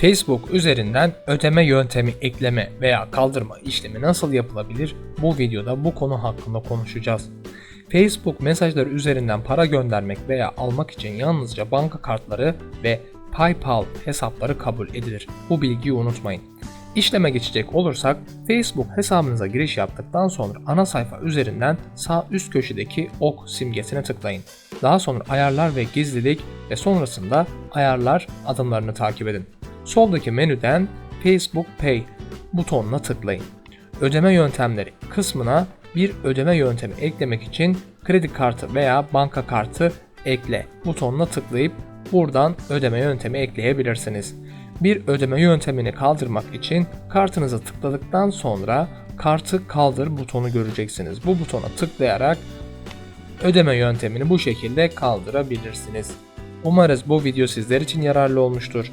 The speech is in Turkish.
Facebook üzerinden ödeme yöntemi ekleme veya kaldırma işlemi nasıl yapılabilir? Bu videoda bu konu hakkında konuşacağız. Facebook mesajları üzerinden para göndermek veya almak için yalnızca banka kartları ve PayPal hesapları kabul edilir. Bu bilgiyi unutmayın. İşleme geçecek olursak Facebook hesabınıza giriş yaptıktan sonra ana sayfa üzerinden sağ üst köşedeki ok simgesine tıklayın. Daha sonra ayarlar ve gizlilik ve sonrasında ayarlar adımlarını takip edin. Soldaki menüden Facebook Pay butonuna tıklayın. Ödeme yöntemleri kısmına bir ödeme yöntemi eklemek için kredi kartı veya banka kartı ekle butonuna tıklayıp buradan ödeme yöntemi ekleyebilirsiniz. Bir ödeme yöntemini kaldırmak için kartınızı tıkladıktan sonra kartı kaldır butonu göreceksiniz. Bu butona tıklayarak ödeme yöntemini bu şekilde kaldırabilirsiniz. Umarız bu video sizler için yararlı olmuştur.